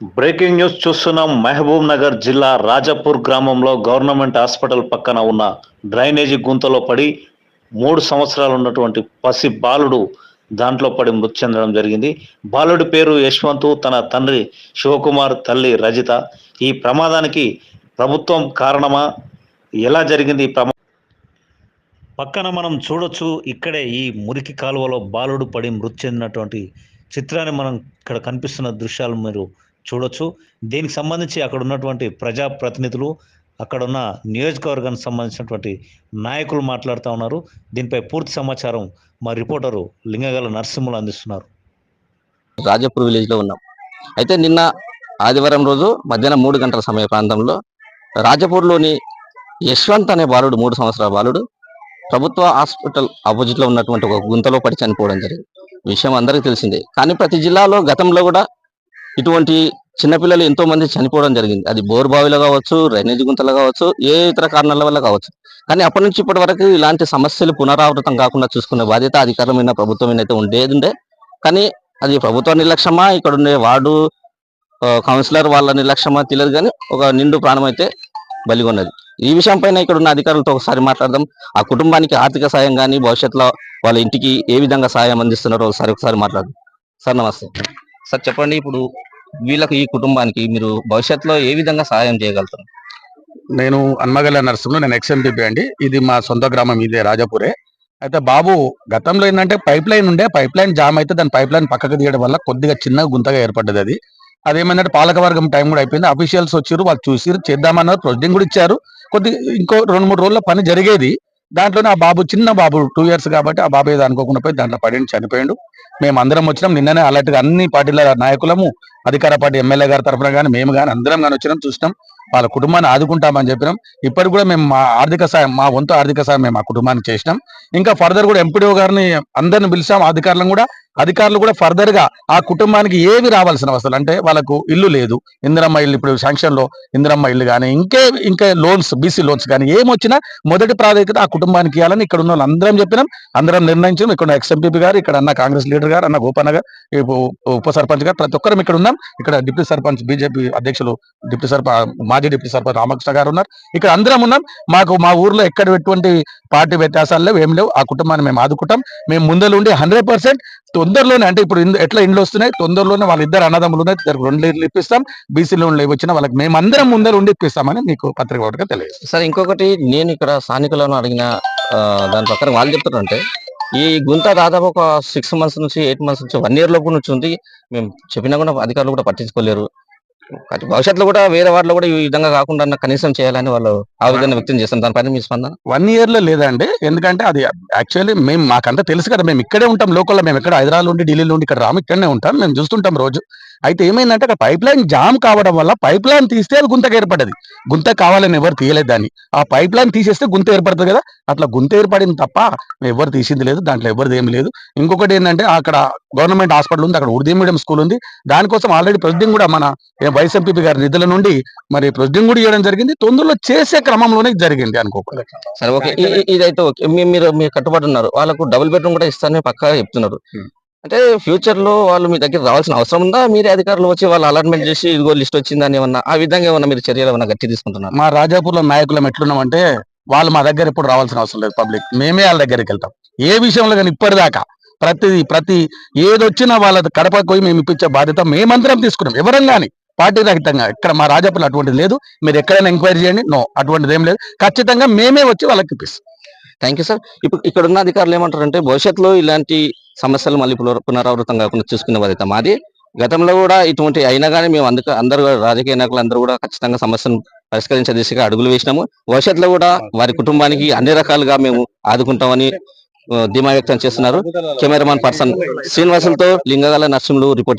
Breaking news చూస్తున్నాం. మహబూబ్ నగర్ జిల్లా రాజపూర్ గ్రామంలో గవర్నమెంట్ హాస్పిటల్ పక్కన ఉన్న డ్రైనేజీ గుంతలో పడి మూడు సంవత్సరాలు ఉన్నటువంటి పసి బాలుడు దాంట్లో పడి మృతి చెందడం జరిగింది. బాలుడి పేరు యశ్వంత్ తన తండ్రి శివకుమార్ తల్లి రజిత. ఈ ప్రమాదానికి ప్రభుత్వం కారణమా? ఎలా జరిగింది ఈ ప్రమా పక్కన మనం చూడొచ్చు ఇక్కడే ఈ మురికి కాలువలో బాలుడు పడి మృతి చెందినటువంటి చిత్రాన్ని మనం ఇక్కడ కనిపిస్తున్న దృశ్యాలు మీరు చూడొచ్చు. దీనికి సంబంధించి అక్కడ ఉన్నటువంటి ప్రజా ప్రతినిధులు అక్కడ ఉన్న నియోజకవర్గానికి సంబంధించినటువంటి నాయకులు మాట్లాడుతూ ఉన్నారు. దీనిపై పూర్తి సమాచారం మా రిపోర్టరు లింగగల నరసింహులు అందిస్తున్నారు. రాజపూర్ విలేజ్లో ఉన్నాం. అయితే నిన్న ఆదివారం రోజు మధ్యాహ్నం మూడు గంటల సమయ ప్రాంతంలో రాజపూర్లోని యశ్వంత్ అనే బాలుడు మూడు సంవత్సరాల బాలుడు ప్రభుత్వ హాస్పిటల్ ఆపోజిట్లో ఉన్నటువంటి ఒక గుంతలో పడి చనిపోవడం జరిగింది. విషయం అందరికీ తెలిసిందే. కానీ ప్రతి జిల్లాలో గతంలో కూడా ఇటువంటి చిన్నపిల్లలు ఎంతో మంది చనిపోవడం జరిగింది. అది బోర్ బావిలో కావచ్చు డ్రైనేజ్ గుంతలు కావచ్చు ఏ ఇతర కారణాల వల్ల కావచ్చు. కానీ అప్పటి నుంచి ఇప్పటి వరకు ఇలాంటి సమస్యలు పునరావృతం కాకుండా చూసుకునే బాధ్యత అధికారమైన ప్రభుత్వం అయితే ఉండేది ఉండే కానీ అది ప్రభుత్వ నిర్లక్ష్యమా ఇక్కడ ఉండే వార్డు కౌన్సిలర్ వాళ్ళ నిర్లక్ష్యమా తెలియదు కానీ ఒక నిండు ప్రాణం అయితే బలిగొన్నది. ఈ విషయం పైన ఇక్కడ ఉన్న అధికారులతో ఒకసారి మాట్లాడదాం. ఆ కుటుంబానికి ఆర్థిక సాయం కానీ భవిష్యత్తులో వాళ్ళ ఇంటికి ఏ విధంగా సాయం అందిస్తున్నారో ఒకసారి ఒకసారి మాట్లాడదాం. సార్ నమస్తే. సార్ చెప్పండి. ఇప్పుడు వీళ్ళకి ఈ కుటుంబానికి మీరు భవిష్యత్తులో ఏ విధంగా సహాయం చేయగలుగుతారు? నేను అన్మగల్ల నరసింహులు నేను ఎక్స్ఎంపీపీ అండి. ఇది మా సొంత గ్రామం ఇదే రాజాపురే. అయితే బాబు గతంలో ఏంటంటే పైప్ లైన్ ఉండే పైప్ లైన్ జామ్ అయితే దాని పైప్ లైన్ పక్కకు తీయడం వల్ల కొద్దిగా చిన్న గుంతగా ఏర్పడ్డది అది. అదేమైందంటే పాలకవర్గం టైం కూడా అయిపోయింది. అఫీషియల్స్ వచ్చారు వాళ్ళు చూసి చేద్దామన్నారు ప్రొసీడింగ్ కూడా ఇచ్చారు. కొద్ది ఇంకో రెండు మూడు రోజుల్లో పని జరిగేది. దాంట్లోనే ఆ బాబు చిన్న బాబు టూ ఇయర్స్ కాబట్టి ఆ బాబు ఏదో అనుకోకుండా పోయి దాంట్లో పడి చనిపోయాడు. మేము అందరం వచ్చినాం. నిన్ననే అలర్ట్ అన్ని పార్టీల నాయకులము అధికార పార్టీ ఎమ్మెల్యే గారి తరఫున కానీ మేము కానీ అందరం కానీ వచ్చినాం చూసినాం. వాళ్ళ కుటుంబాన్ని ఆదుకుంటామని చెప్పినాం. ఇప్పటికి కూడా మేము మా ఆర్థిక సాయం మా వంతు ఆర్థిక సాయం మేము ఆ కుటుంబానికి చేసినాం. ఇంకా ఫర్దర్ కూడా ఎంపీడీఓ గారిని అందరిని పిలిచాం. అధికారులను కూడా అధికారులు కూడా ఫర్దర్గా ఆ కుటుంబానికి ఏవి రావాల్సిన అవసరం? అంటే వాళ్ళకు ఇల్లు లేదు. ఇందిరమ్మ ఇల్లు ఇప్పుడు శాంక్షన్లో ఇందిరమ్మ ఇల్లు కానీ ఇంకే ఇంకా లోన్స్ బీసీ లోన్స్ కానీ ఏమొచ్చినా మొదటి ప్రాధాన్యత ఆ కుటుంబానికి ఇవ్వాలని ఇక్కడ ఉన్న అందరం చెప్పినాం. అందరం నిర్ణయించాం ఇక్కడ ఎక్స్ఎంపీపీ గారు ఇక్కడ అన్న కాంగ్రెస్ లీడర్ గారు అన్న గోపన్న గారు ఉప- ఉప సర్పంచ్ గారు ప్రతి ఒక్కరం ఇక్కడ ఉన్నాం. ఇక్కడ డిప్యూటీ సర్పంచ్ బీజేపీ అధ్యక్షులు డిప్యూటీ సర్పంచ్ మాజీ డిప్యూటీ సర్పంచ్ రామకృష్ణ గారు ఉన్నారు. ఇక్కడ అందరం ఉన్నాం. మాకు మా ఊర్లో ఎక్కడ ఎటువంటి పార్టీ వ్యత్యాసాలు లేవు ఏం లేవు. ఆ కుటుంబాన్ని మేము ఆదుకుంటాం. మేము ముందరుండి హండ్రెడ్ పర్సెంట్ తొందరలోనే అంటే ఇప్పుడు ఎట్లా ఇండ్లు వస్తున్నాయి? తొందరలోనే వాళ్ళ ఇద్దరు అన్నదమ్ములు ఉన్నాయి రెండు ఇల్లు ఇప్పిస్తాం. బీసీ లోన్లు వచ్చిన వాళ్ళకి మేము అందరం ముందర ఉండి ఇప్పిస్తామని మీకు పత్రిక ఒకటిగా తెలియదు సార్ ఇంకొకటి నేను ఇక్కడ స్థానికులను అడిగిన దాని ప్రకారం వాళ్ళు చెప్తున్నారంటే ఈ గుంత దాదాపు ఒక సిక్స్ మంత్స్ నుంచి ఎయిట్ మంత్స్ నుంచి వన్ ఇయర్ లోపు నుంచి ఉంది. మేము చెప్పినా కూడా అధికారులు కూడా పట్టించుకోలేరు. భవిష్యత్తులో కూడా వేరే వాటిలో కూడా ఈ విధంగా కాకుండా కనీసం చేయాలని వాళ్ళు ఆవేదన వ్యక్తం చేస్తాం దానిపైన మీ స్పందన? వన్ ఇయర్లో లేదండి. ఎందుకంటే అది యాక్చువల్లీ మేము మాకంతా తెలుసు కదా మేము ఇక్కడే ఉంటాం లోకల్లో మేము ఇక్కడ హైదరాబాద్ నుండి ఢిల్లీ నుండి ఇక్కడ రాము ఇక్కడనే ఉంటాం మేము చూస్తుంటాం రోజు. అయితే ఏమైందంటే అక్కడ పైప్ లైన్ జామ్ కావడం వల్ల పైప్ లైన్ తీస్తే అది గుంతకు ఏర్పడది. గుంత కావాలని ఎవరు తీయలేదు దాన్ని. ఆ పైప్ లైన్ తీసేస్తే గుంత ఏర్పడుతుంది కదా. అట్లా గుంత ఏర్పడింది తప్ప ఎవరు తీసింది లేదు దాంట్లో ఎవరిది ఏమి లేదు. ఇంకొకటి ఏంటంటే అక్కడ గవర్నమెంట్ హాస్పిటల్ ఉంది అక్కడ ఉర్దూ మీడియం స్కూల్ ఉంది. దానికోసం ఆల్రెడీ ప్రొసీడింగ్ కూడా మన ఎంపీ గారి నిధుల నుండి మరి ప్రొసీడింగ్ కూడా ఇవ్వడం జరిగింది. తొందరలో చేసే క్రమంలోనే జరిగింది అనుకోకుండా. సరే ఓకే. ఇదైతే ఓకే. మీరు మీరు కట్టుబడి ఉన్నారు. వాళ్ళకు డబుల్ బెడ్రూమ్ కూడా ఇస్తారని పక్కా చెప్తున్నారు. అంటే ఫ్యూచర్లో వాళ్ళు మీ దగ్గర రావాల్సిన అవసరం ఉందా? మీరే అధికారులు వచ్చి వాళ్ళు అలాట్మెంట్ చేసి ఇదిగో లిస్ట్ వచ్చిందని ఏమన్నా? ఆ విధంగా ఏమన్నా మీరు చర్యలు ఏమన్నా గట్టి తీసుకుంటున్నారు? మా రాజాపూర్లో నాయకులం ఎట్లున్నామంటే వాళ్ళు మా దగ్గర ఎప్పుడు రావాల్సిన అవసరం లేదు పబ్లిక్. మేమే వాళ్ళ దగ్గరికి వెళ్తాం. ఏ విషయంలో కానీ ఇప్పటిదాకా ప్రతిది ప్రతి ఏదొచ్చినా వాళ్ళ కడపకు పోయి మేము ఇప్పించే బాధ్యత మేమందరం తీసుకున్నాం. ఎవరం కానీ పార్టీ రహితంగా ఇక్కడ మా రాజాపూర్లో అటువంటిది లేదు. మీరు ఎక్కడైనా ఎంక్వైరీ చేయండి. నో అటువంటిది ఏం లేదు. ఖచ్చితంగా మేమే వచ్చి వాళ్ళకి ఇప్పిస్తాం. థ్యాంక్ యూ సార్ ఇప్పుడు ఇక్కడ ఉన్న అధికారులు ఏమంటారంటే భవిష్యత్తులో ఇలాంటి సమస్యలు మళ్ళీ పునరావృతం కాకుండా చూసుకునే బాధ్యత మాది. గతంలో కూడా ఇటువంటి అయినా కానీ మేము అందుకు అందరూ కూడా రాజకీయ నాయకులు అందరూ కూడా ఖచ్చితంగా సమస్యను పరిష్కరించే దిశగా అడుగులు వేసినాము. భవిష్యత్తులో కూడా వారి కుటుంబానికి అన్ని రకాలుగా మేము ఆదుకుంటామని ధీమా వ్యక్తం చేస్తున్నారు. కెమెరామాన్ పర్సన్ శ్రీనివాసులతో లింగగల నరసింహులు రిపోర్ట్.